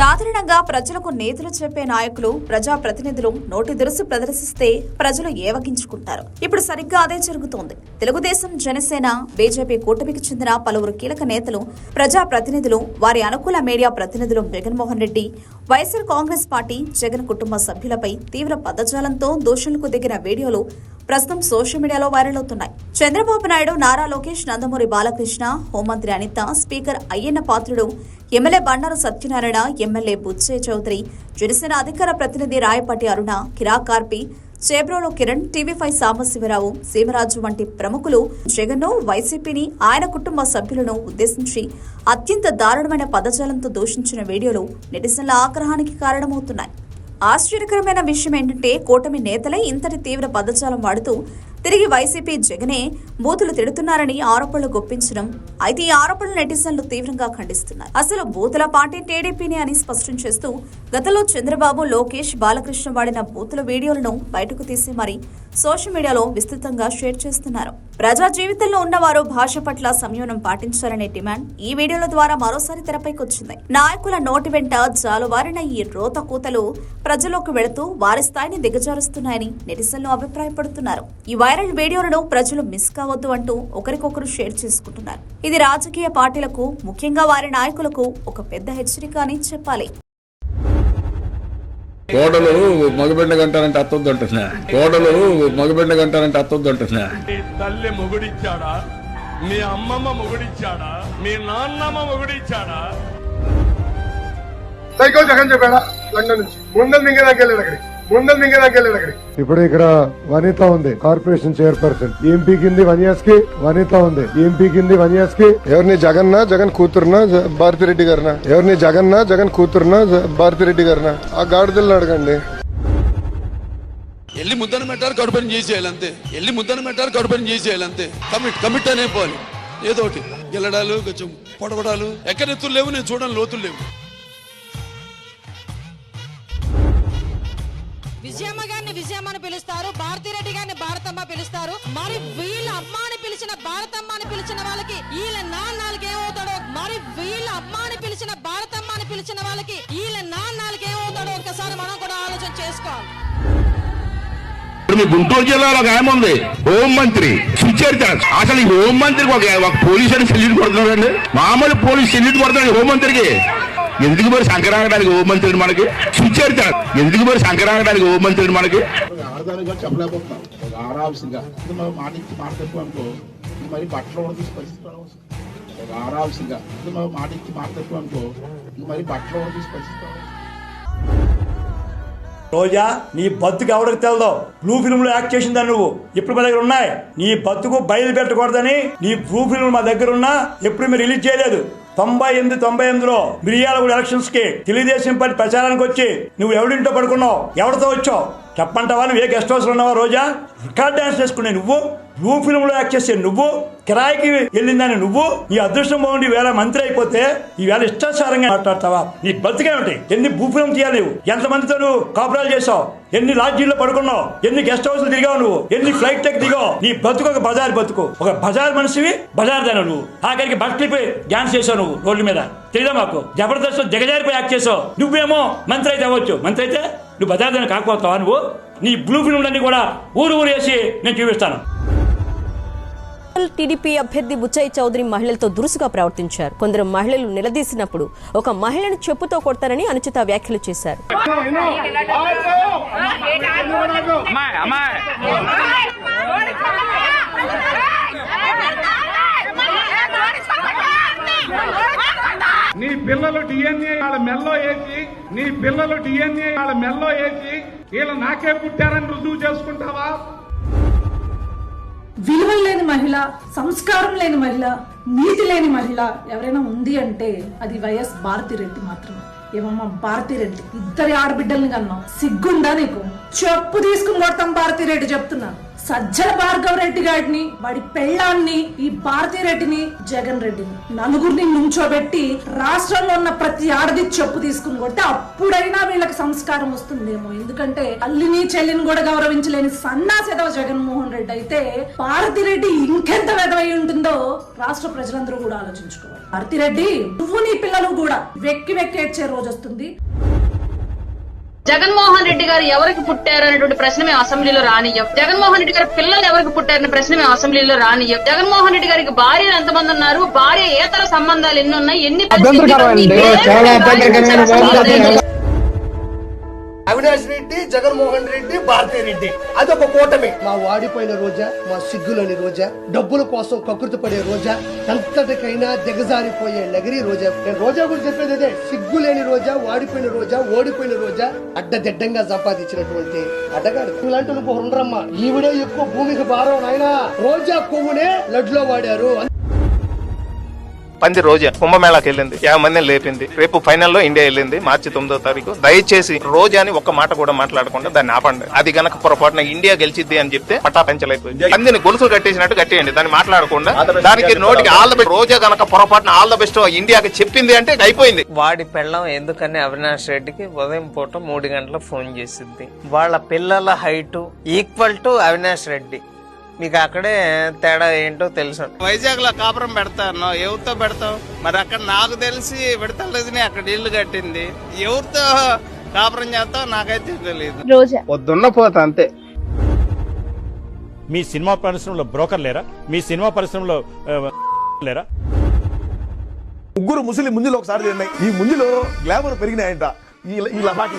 సాధారణంగా ప్రజలకు నేతలు చెప్పే నాయకులు ప్రజా ప్రతినిధులు నోటి దురుసు ప్రదర్శిస్తే ప్రజలు ఏవగించుకుంటారు. ఇప్పుడు సరిగ్గా అదే జరుగుతోంది. తెలుగుదేశం జనసేన బీజేపీ కూటమికి చెందిన పలువురు కీలక నేతలు ప్రజా ప్రతినిధులు వారి అనుకూల మీడియా ప్రతినిధులు జగన్మోహన్ రెడ్డి వైఎస్ఆర్ కాంగ్రెస్ పార్టీ జగన్ కుటుంబ సభ్యులపై తీవ్ర పదజాలంతో దోషులకు దిగిన వీడియోలు ప్రస్తుతం సోషల్ మీడియాలో వైరల్ అవుతున్నాయి. చంద్రబాబు నాయుడు నారా లోకేష్ నందమూరి బాలకృష్ణ హోంమంత్రి Anitha speaker Ayyanna Patrudu MLA Bandaru Satyanarayana MLA Butchi Chowdary Janasena అధికార ప్రతినిధి రాయపాటి అరుణ కిరాకార్పి చేబ్రోలో కిరణ్ టీవీ ఫైవ్ సాంబశివరావు సీమరాజు వంటి ప్రముఖులు జగన్ వైసీపీని ఆయన కుటుంబ సభ్యులను ఉద్దేశించి అత్యంత దారుణమైన పదజాలంతో దూషించిన వీడియోలు నెటిజన్ల ఆగ్రహానికి కారణమవుతున్నాయి. ఆశ్చర్యకరమైన విషయం ఏంటంటే కూటమి నేతలే ఇంతటి తీవ్ర పదజాలం వాడుతూ తిరిగి వైసీపీ జగనే బూతులు తిడుతున్నారని ఆరోపణలు గొప్పించడం అయితే ఈ ఆరోపణలు నెటిజన్లు తీవ్రంగా ఖండిస్తున్నారు. అసలు బూతుల పార్టీ టీడీపీని అని స్పష్టం చేస్తూ గతంలో చంద్రబాబు లోకేష్ బాలకృష్ణ వాడిన బూతుల వీడియోలను బయటకు తీసి మరి సోషల్ మీడియాలో విస్తృతంగా షేర్ చేస్తున్నారు. ప్రజా జీవితంలో ఉన్నవారు భాష పట్ల సంయమనం పాటించాలనే డిమాండ్ ఈ వీడియోల ద్వారా మరోసారి తెరపైకి వచ్చింది. నాయకుల నోటి వెంట జాలువారిన ఈ రోత కూతలు ప్రజలోకి వెళుతూ వారి స్థాయిని దిగజారుస్తున్నాయని నెటిజన్లు అభిప్రాయపడుతున్నారు. ఈ వైరల్ వీడియోలను ప్రజలు మిస్ కావద్దు అంటూ ఒకరికొకరు షేర్ చేసుకుంటున్నారు. ఇది రాజకీయ పార్టీలకు ముఖ్యంగా వారి నాయకులకు ఒక పెద్ద హెచ్చరిక అని చెప్పాలి. కోడలు మగబిడ్డ కంటారంటే అత్తొద్దు అంటున్నా. కోడలు మగబిడ్డ కంటారంటే అత్తొద్దు అంటున్నా. మీ తల్లి మొగుడిచ్చాడా? మీ అమ్మమ్మ మొగుడిచ్చాడా? మీ నాన్నమ్మ మొగుడిచ్చాడా? సైకో జగన్ చెప్పాడా? లండన్ నుంచి. ముందర మింగేదాకా వెళ్ళాడు అక్కడికి. ముందర మింగేదాకా వెళ్ళాడు అక్కడికి. ఇప్పుడు ఇక్కడ వనిత ఉంది కార్పొరేషన్ చైర్పర్సన్. ఏం పీకింది వన్ ఇయర్స్కి వనిత ఉంది. ఏం పీకింది వన్ ఇయర్స్కి ఎవరిని జగన్నా జగన్ కూతురునా భారతిరెడ్డి గారినా? ఎవరిని జగన్నా జగన్ కూతురునా భారతిరెడ్డి గారినా? ఆ గాడిదల్ని అడగండి. ఎల్లి ముద్దను పెట్టారు కడుపుని చేసేయాలి అంతే. ఎల్లి ముద్దను పెట్టారు కడుపుని చేసేయాలి అంతే. కమిట్ కమిట్ అనే పోవాలి. ఏదో ఒకటి. గెల్లడాలు కొంచెం పొడవడాలు. ఎక్కడెత్తులు లేవు నేను చూడని లోతులు లేవు. విజయమ్మ గారిని విజయమ్మ అని పిలుస్తారు భారతిరెడ్డి గారిని భారతమ్మ పిలుస్తారు. మరి వీళ్ళ అమ్మ అని పిలిచిన భారతమ్మ అని పిలిచిన వాళ్ళకి వీళ్ళ నాన్నలకి ఏమవుతాడో మరి వీళ్ళ అమ్మ అని పిలిచిన భారతమ్మ అని పిలిచిన వాళ్ళకి వీళ్ళ నాన్నలకి ఏమవుతాడో ఒక్కసారి మనం కూడా ఆలోచన చేసుకోవాలి. ఇప్పుడు మీ గుంటూరు జిల్లాలో ఒక ఏముంది ఉంది హోం మంత్రి సుచరిత అసలు ఈ హోం మంత్రికి ఒక పోలీసు అని సెల్యూట్ కొడుతున్నాడండి. మామూలు పోలీస్ సెల్యూట్ కొడుతున్నాడు హోం మంత్రికి ఎందుకు మరి సంక్రాంతానికి హోం మంత్రిని మనకి? సుచరిత ఎందుకు మరి సంక్రాంతానికి హోం మంత్రిని మనకి? ఆడదానిగా చెప్పలేకపోతున్నాం. ఒక అనుకో మరి బట్టలు కూడా పరిస్థితి ఆరాల్సిందిగా మాట ఇచ్చి మాట అనుకో ఇది మరి బట్టలు కూడా పరిస్థితి రోజా నీ బతుకు ఎవరికి తెలదు? బ్లూ ఫిల్మ్లో యాక్ట్ చేసిందా నువ్వు? ఇప్పుడు మా దగ్గర ఉన్నాయి? నీ బతుకు బయలు పెట్టకూడదని నీ బ్లూ ఫిల్మ్ మా దగ్గర ఉన్నా ఎప్పుడు మీరు రిలీజ్ చేయలేదు. తొంభై ఎనిమిది తొంభై ఎనిమిదిలో మిర్యాలగూడ ఎలక్షన్స్కి తెలుగుదేశం పార్టీ ప్రచారానికి వచ్చి నువ్వు ఎవడింటో పడుకున్నావు? ఎవరితో వచ్చావు? చెప్పంటావా నువ్వు? ఏ గెస్ట్ హౌస్లో ఉన్నావా రోజా? రికార్డ్ డాన్స్ చేసుకునే నువ్వు? బ్లూ యాక్ట్ చేసే నువ్వు కిరాయికి వెళ్ళిందని నువ్వు ఈ అదృష్టం బాగుండి వేళ మంత్రి అయిపోతే ఈ వేళ ఇష్టాచారంగా మాట్లాడతావా? నీ ఉంటాయి ఎన్ని భూఫిలం తీయలేవు తీయాలి నువ్వు? ఎంతమందితో నువ్వు కాపురాలు చేసావు ఎన్ని లాడ్జీల్లో పడుకున్నావు? ఎన్ని గెస్ట్ హౌస్ దిగావు నువ్వు? ఎన్ని ఫ్లైట్ టెక్ దిగావు? నీ బతుకు ఒక బజార్ బతుకు. ఒక బజార్ మనిషివి బజార్ దాని నువ్వు. ఆఖరికి బట్టలిపి డాన్స్ చేసావు నువ్వు రోడ్ల మీద. తెలియదా మాకు? జబర్దస్త్ జగజారిపోయి యాక్ట్ చేసావు నువ్వేమో మంత్రి అయితే అవ్వచ్చు. మంత్రి అయితే నువ్వు బజార్ దాన్ని కాకపోతావా నువ్వు? నీ బ్లూ ఫిల్మ్లన్నీ కూడా ఊరు ఊరు వేసి నేను చూపిస్తాను. టీడీపీ అభ్యర్థి బుచ్చయ్య చౌదరి మహిళలతో దురుసుగా ప్రవర్తించారు. కొందరు మహిళలు నిలదీసినప్పుడు ఒక మహిళను చెప్పుతో కొడతారని అనుచిత వ్యాఖ్యలు చేశారు. నీ పిల్లలు డిఎన్ఏ వాళ్ళ మెల్లో వేసి నీ పిల్లలు డిఎన్ఏ వాళ్ళ మెల్లో వేసి వీళ్ళు నాకే పుట్టారని రుజువు చేసుకుంటావా? విలువలు లేని మహిళ సంస్కారం లేని మహిళ నీతి లేని మహిళ ఎవరైనా ఉంది అంటే అది వైఎస్ భారతిరెడ్డి మాత్రమే ఏమమ్మా భారతిరెడ్డి. ఇద్దరి ఆడబిడ్డల్ని కన్నాం సిగ్గుందా నీకు? చెప్పు తీసుకుని కొడతాం భారతిరెడ్డి చెప్తున్నాను సజ్జల భార్గవ రెడ్డి గారిని వాడి పెళ్ళాన్ని ఈ భారతిరెడ్డిని జగన్ రెడ్డిని. నలుగురిని నుంచోబెట్టి రాష్ట్రంలో ఉన్న ప్రతి ఆడది చెప్పు తీసుకుని కొడితే అప్పుడైనా వీళ్ళకి సంస్కారం వస్తుందేమో. ఎందుకంటే అల్లిని చెల్లిని కూడా గౌరవించలేని సన్నాసెదవ జగన్మోహన్ రెడ్డి అయితే భారతిరెడ్డి ఇంకెంత వెదవై ఉంటుందో రాష్ట్ర ప్రజలందరూ కూడా ఆలోచించుకోవాలి. భారతిరెడ్డి నువ్వు నీ పిల్లలు కూడా వెక్కి వెక్కి ఏడ్చే రోజు వస్తుంది. జగన్మోహన్ రెడ్డి గారు ఎవరికి పుట్టారు అనేటువంటి ప్రశ్న మేము అసెంబ్లీలో రానియ్యం జగన్మోహన్ రెడ్డి గారి పిల్లలు ఎవరికి పుట్టారనే ప్రశ్న మేము అసెంబ్లీలో రానియ్యం జగన్మోహన్ రెడ్డి గారికి భార్యలు ఎంతమంది ఉన్నారు? భార్య ఏతర సంబంధాలు ఎన్ని ఉన్నాయి? ఎన్ని అవినాష్ రెడ్డి జగన్మోహన్ రెడ్డి భారతీ రెడ్డి. అదొక కూటమి. మా వాడిపోయిన రోజా మా సిగ్గులోని రోజా డబ్బుల కోసం కకృతి పడే రోజా ఎంతటికైనా దిగజారిపోయే నగరి రోజా. నేను రోజా గురించి చెప్పేది అదే సిగ్గు లేని రోజా వాడిపోయిన రోజా ఓడిపోయిన రోజా అడ్డదిడ్డంగా సంపాదించినటువంటి అడ్డగాడు. ఇలాంటి నువ్వు ఉండరమ్మా ఈవిడే ఎక్కువ భూమికి భారం నాయనా. రోజా కొవ్వునే లడ్లో వాడారు. పంది రోజా కుంభమేళాకి వెళ్ళింది. యాభై మందిని లేపింది. రేపు ఫైనల్లో ఇండియా వెళ్ళింది. మార్చి తొమ్మిదో తారీఖు. దయచేసి రోజాని ఒక్క మాట కూడా మాట్లాడకుండా దాన్ని ఆపండి. అది గనక పొరపాటున ఇండియా గెలిచిద్ది అని చెప్తే పట్టాపెంచలైపోయింది పందిని గొలుసులు కట్టేసినట్టు కట్టేయండి. దాన్ని మాట్లాడకుండా దానికి నోటికి ఆల్ ద బెస్ట్ రోజా గనక పొరపాటున ఆల్ ద బెస్ట్ ఇండియాకి చెప్పింది అంటే అయిపోయింది. వాడి పెళ్ళం ఎందుకని అవినాష్ రెడ్డికి ఉదయం పూట మూడు గంటల ఫోన్ చేసింది వాళ్ళ పిల్లల height equal to Avinash Reddy. మీకు అక్కడే తేడా ఏంటో తెలుసు. వైజాగ్లో కాపురం పెడతాను ఎవరితో పెడతావు? మరి అక్కడ నాకు తెలిసి విడతలేదని అక్కడ ఇల్లు కట్టింది. ఎవరితో కాపురం చేస్తావు నాకైతే తెలియదు రోజా. పొద్దున్న పోతా అంతే. మీ సినిమా పరిశ్రమలో బ్రోకర్ లేరా? మీ సినిమా పరిశ్రమలో లేరా? ముగ్గురు ముసలి ముంజులు ఒకసారి తిన్నాయి. ఈ ముంజులో గ్లామర్ పెరిగినాయంట. ఈ లపాకి